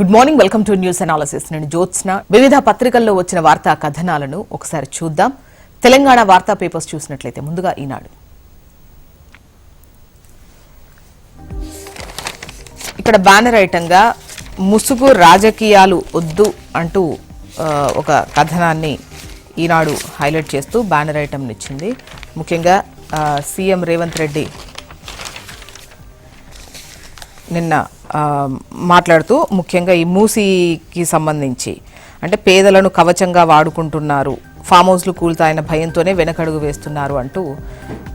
Good morning welcome to news analysis నేను జ్యోత్స్న. వివిధ పత్రికల్లో వచ్చిన వార్తా కథనాలను ఒకసారి చూద్దాం. తెలంగాణ వార్తా పేపర్స్ చూసినట్లయితే ముందుగా ఈనాడు. ఇక్కడ బ్యానర్ ఐటంగా ముసుగు రాజకీయాలు వద్దు అంటూ ఒక కథనాన్ని ఈనాడు హైలైట్ చేస్తూ బ్యానర్ ఐటమ్ ఇచ్చింది. ముఖ్యంగా సీఎం రేవంత్ రెడ్డి నిన్న మాట్లాడుతూ ముఖ్యంగా ఈ మూసీకి సంబంధించి. అంటే పేదలను కవచంగా వాడుకుంటున్నారు. ఫామ్ హౌస్లు కూలుతాయన్న భయంతోనే వెనకడుగు వేస్తున్నారు అంటూ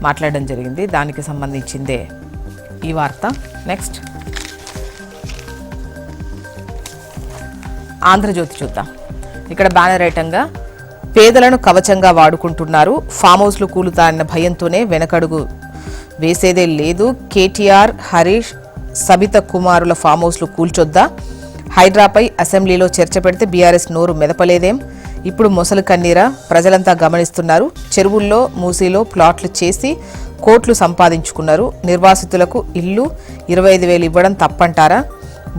మాట్లాడడం జరిగింది. దానికి సంబంధించిందే ఈ వార్త. నెక్స్ట్. ఆంధ్రజ్యోతి చూద్దాం. ఇక్కడ బ్యానర్ ఐటంగా పేదలను కవచంగా వాడుకుంటున్నారు. ఫామ్ హౌస్లు కూలుతాయన్న భయంతోనే వెనకడుగు వేసేదే లేదు. కేటీఆర్ హరీష్ సబిత కుమారుల ఫామ్ హౌస్లు కూల్చొద్దా? హైడ్రాపై అసెంబ్లీలో చర్చ పెడితే బీఆర్ఎస్ నోరు మెదపలేదేం? ఇప్పుడు మొసలు కన్నీరా? ప్రజలంతా గమనిస్తున్నారు. చెరువుల్లో మూసీలో ప్లాట్లు చేసి కోట్లు సంపాదించుకున్నారు. నిర్వాసితులకు ఇల్లు ఇరవై ఐదు వేలు ఇవ్వడం తప్పంటారా?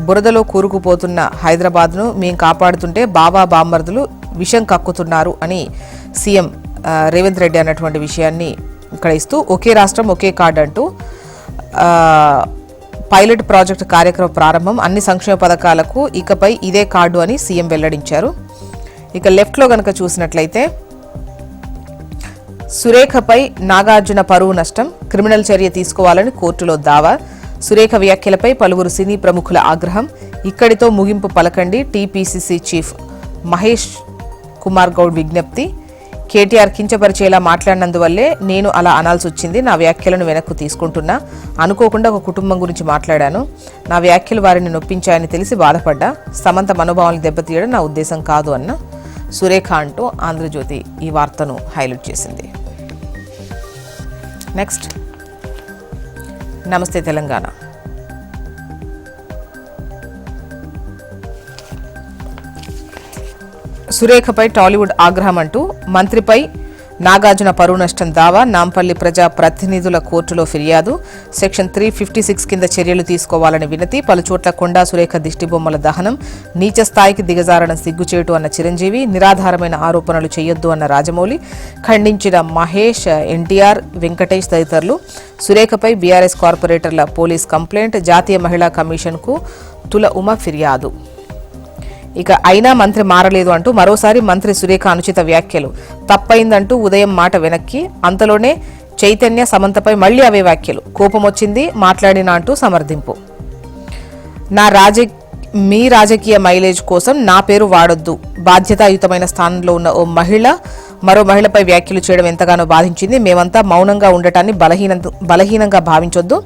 బురదలో కూరుకుపోతున్న హైదరాబాద్ను మేము కాపాడుతుంటే బాబా బామ్మర్దులు విషం కక్కుతున్నారు అని సీఎం రేవంత్ రెడ్డి అన్నటువంటి విషయాన్ని ఇక్కడ ఇస్తూ ఒకే రాష్ట్రం ఒకే కార్డు అంటూ పైలట్ ప్రాజెక్టు కార్యక్రమ ప్రారంభం. అన్ని సంక్షేమ పథకాలకు ఇకపై ఇదే కార్డు అని సీఎం వెల్లడించారు. ఇక లెఫ్ట్లో గనక చూసినట్లయితే సురేఖపై నాగార్జున పరువు నష్టం క్రిమినల్ చర్య తీసుకోవాలని కోర్టులో దావా సురేఖ వ్యాఖ్యలపై పలువురు సినీ ప్రముఖుల ఆగ్రహం ఇక్కడితో ముగింపు పలకండి టీపీసీసీ చీఫ్ మహేష్ కుమార్ గౌడ్ విజ్ఞప్తి. కేటీఆర్ కించపరిచేలా మాట్లాడినందువల్లే నేను అలా అనాల్సి వచ్చింది. నా వ్యాఖ్యలను వెనక్కు తీసుకుంటున్నా. అనుకోకుండా ఒక కుటుంబం గురించి మాట్లాడాను. నా వ్యాఖ్యలు వారిని నొప్పించాయని తెలిసి బాధపడ్డా. సమంత మనోభావాలను దెబ్బతీయడం నా ఉద్దేశం కాదు అన్న సురేఖ అంటూ ఆంధ్రజ్యోతి ఈ వార్తను హైలైట్ చేసింది. నెక్స్ట్. నమస్తే తెలంగాణ. సురేఖపై టాలీవుడ్ ఆగ్రహం అంటూ మంత్రిపై నాగార్జున పరువు నష్టం దావా నాంపల్లి ప్రజా ప్రతినిధుల కోర్టులో ఫిర్యాదు సెక్షన్ త్రీ ఫిఫ్టీ సిక్స్ కింద చర్యలు తీసుకోవాలని వినతి పలుచోట్ల కొండా సురేఖ దిష్టిబొమ్మల దహనం నీచ స్థాయికి దిగజారడం సిగ్గుచేటు అన్న చిరంజీవి నిరాధారమైన ఆరోపణలు చేయొద్దు అన్న రాజమౌళి ఖండించిన మహేష్ ఎన్టీఆర్ వెంకటేష్ తదితరులు సురేఖపై బీఆర్ఎస్ కార్పొరేటర్ల పోలీస్ కంప్లైంట్ జాతీయ మహిళా కమిషన్కు తుల ఉమ ఫిర్యాదు. ఇక అయినా మంత్రి మారలేదు అంటూ మరోసారి మంత్రి సురేఖ అనుచిత వ్యాఖ్యలు. తప్పైందంటూ ఉదయం మాట వెనక్కి అంతలోనే చైతన్య సమంతపై మళ్ళీ అవే వ్యాఖ్యలు. కోపం వచ్చింది మాట్లాడినా అంటూ సమర్థింపు. నా రాజ మీ రాజకీయ మైలేజ్ కోసం నా పేరు వాడొద్దు. బాధ్యతాయుతమైన స్థానంలో ఉన్న ఓ మహిళ మరో మహిళపై వ్యాఖ్యలు చేయడం ఎంతగానో బాధించింది. మేమంతా మౌనంగా ఉండటాన్ని బలహీన బలహీనంగా భావించొద్దు.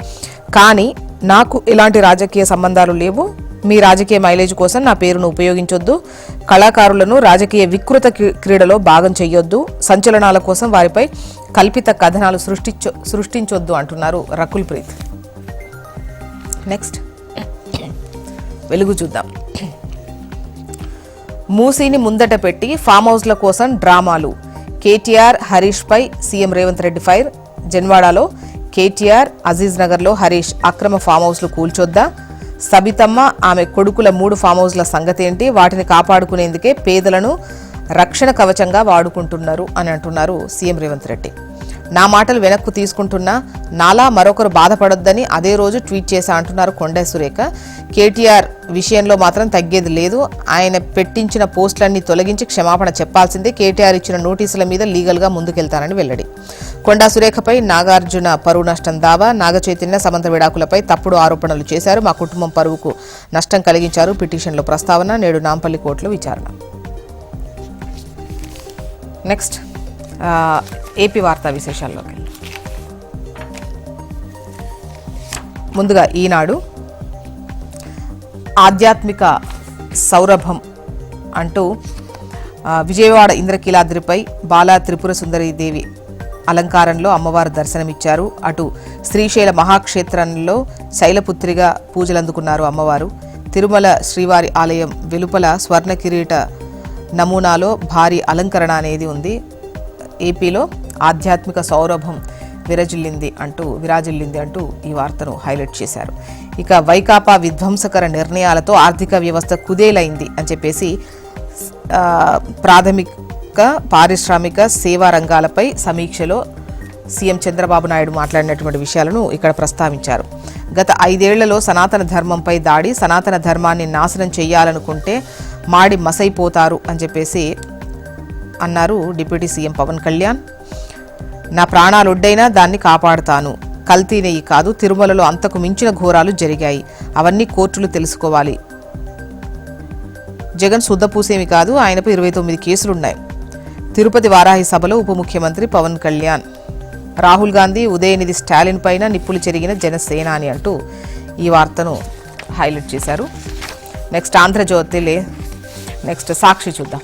కానీ నాకు ఎలాంటి రాజకీయ సంబంధాలు లేవు. మీ రాజకీయ మైలేజ్ కోసం నా పేరును ఉపయోగించొద్దు. కళాకారులను రాజకీయ వికృత క్రీ- క్రీడలో భాగం చేయొద్దు సంచలనాల కోసం వారిపై కల్పిత కథనాలు సృష్టించ సృష్టించొద్దు అంటున్నారు రకుల్ ప్రీత్ నెక్స్ట్. వెలుగు చూద్దాం. మూసీని ముందట పెట్టి ఫామ్ హౌస్ల కోసం డ్రామాలు. కేటీఆర్ హరీష్ పై సీఎం రేవంత్ రెడ్డి ఫైర్. జన్వాడలో కేటీఆర్ అజీజ్ నగర్లో హరీష్ అక్రమ ఫామ్ హౌస్లు కూల్చొద్దా? సబితమ్మ ఆమె కొడుకుల మూడు ఫామ్ హౌస్ల సంగతేంటి? వాటిని కాపాడుకునేందుకే పేదలను రక్షణ కవచంగా వాడుకుంటున్నారు అని అంటున్నారు సీఎం రేవంత్ రెడ్డి. నా మాటలు వెనక్కు తీసుకుంటున్నా నాలా మరొకరు బాధపడొద్దని అదే రోజు ట్వీట్ చేశా అంటున్నారు కొండ సురేఖ. కేటీఆర్ విషయంలో మాత్రం తగ్గేది లేదు. ఆయన పెట్టించిన పోస్టులన్నీ తొలగించి క్షమాపణ చెప్పాల్సిందే. కేటీఆర్ ఇచ్చిన నోటీసుల మీద లీగల్గా ముందుకెళ్తానని వెల్లడి. కొండా సురేఖపై నాగార్జున పరువు నష్టం దావా నాగచైతన్య సమంత విడాకులపై తప్పుడు ఆరోపణలు చేశారు. మా కుటుంబం పరువుకు నష్టం కలిగించారు. పిటిషన్లో ప్రస్తావన నేడు నాంపల్లి కోర్టులో విచారణ. నెక్స్ట్ ఏపీ వార్తా విశేషాల్లోకి. ముందుగా ఈనాడు ఆధ్యాత్మిక సౌరభం అంటూ విజయవాడ ఇంద్రకీలాద్రిపై బాలా త్రిపుర సుందరీదేవి అలంకారంలో అమ్మవారు దర్శనమిచ్చారు. అటు శ్రీశైల మహాక్షేత్రంలో శైలపుత్రిగా పూజలందుకున్నారు అమ్మవారు. తిరుమల శ్రీవారి ఆలయం వెలుపల స్వర్ణ కిరీట నమూనాలో భారీ అలంకరణ అనేది ఉంది. ఏపీలో ఆధ్యాత్మిక సౌరభం విరజిల్లింది అంటూ విరాజిల్లింది అంటూ ఈ వార్తను హైలైట్ చేశారు. ఇక వైకాపా విధ్వంసకర నిర్ణయాలతో ఆర్థిక వ్యవస్థ కుదేలైంది అని చెప్పేసి ప్రాథమిక పారిశ్రామిక సేవా రంగాలపై సమీక్షలో సీఎం చంద్రబాబు నాయుడు మాట్లాడినటువంటి విషయాలను ఇక్కడ ప్రస్తావించారు. గత ఐదేళ్ళలో సనాతన ధర్మంపై దాడి సనాతన ధర్మాన్ని నాశనం చేయాలనుకుంటే మాడి మసైపోతారు అని చెప్పేసి అన్నారు డిప్యూటీ సీఎం పవన్ కళ్యాణ్. నా ప్రాణాలొడ్డైనా దాన్ని కాపాడుతాను. కల్తీ నెయ్యి కాదు తిరుమలలో అంతకు మించిన ఘోరాలు జరిగాయి. అవన్నీ కోర్టులు తెలుసుకోవాలి. జగన్ శుద్ధపూసేమి కాదు ఆయనపై ఇరవై తొమ్మిది కేసులున్నాయి. తిరుపతి వారాహి సభలో ఉప ముఖ్యమంత్రి పవన్ కళ్యాణ్. రాహుల్ గాంధీ ఉదయనిధి స్టాలిన్ పైన నిప్పులు చెరిగిన జనసేనాని అంటూ ఈ వార్తను హైలైట్ చేశారు. నెక్స్ట్ ఆంధ్రజ్యోతిలే నెక్స్ట్ సాక్షి చూద్దాం.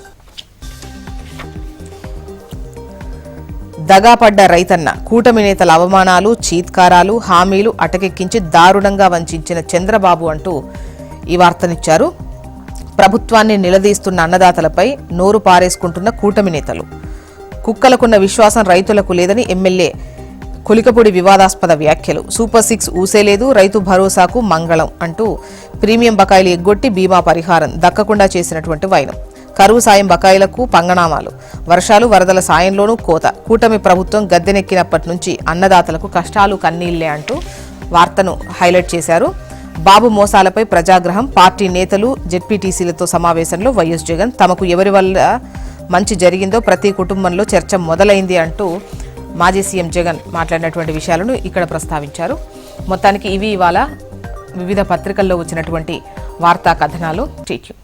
దగాపడ్డ రైతన్న కూటమి నేతల అవమానాలు చీత్కారాలు హామీలు అటకెక్కించి దారుణంగా వంచిన చంద్రబాబు అంటూ ఈ వార్తనిచ్చారు. ప్రభుత్వాన్ని నిలదీస్తున్న అన్నదాతలపై నోరు పారేసుకుంటున్న కూటమి నేతలు. కుక్కలకున్న విశ్వాసం రైతులకు లేదని ఎమ్మెల్యే కొలికపూడి వివాదాస్పద వ్యాఖ్యలు. సూపర్ సిక్స్ ఊసేలేదు రైతు భరోసాకు మంగళం అంటూ ప్రీమియం బకాయిలు ఎగ్గొట్టి బీమా పరిహారం దక్కకుండా చేసినటువంటి వైనం. కరువు సాయం బకాయిలకు పంగనామాలు. వర్షాలు వరదల సాయంలోనూ కోత. కూటమి ప్రభుత్వం గద్దెనెక్కినప్పటి నుంచి అన్నదాతలకు కష్టాలు కన్నీళ్ళే అంటూ వార్తను హైలైట్ చేశారు. బాబు మోసాలపై ప్రజాగ్రహం పార్టీ నేతలు జెడ్పీటీసీలతో సమావేశంలో వైఎస్ జగన్ తమకు ఎవరి వల్ల మంచి జరిగిందో ప్రతి కుటుంబంలో చర్చ మొదలైంది అంటూ మాజీ సీఎం జగన్ మాట్లాడినటువంటి విషయాలను ఇక్కడ ప్రస్తావించారు. మొత్తానికి ఇవి ఇవాళ వివిధ పత్రికల్లో వచ్చినటువంటి వార్తా కథనాలు. టీక్యూ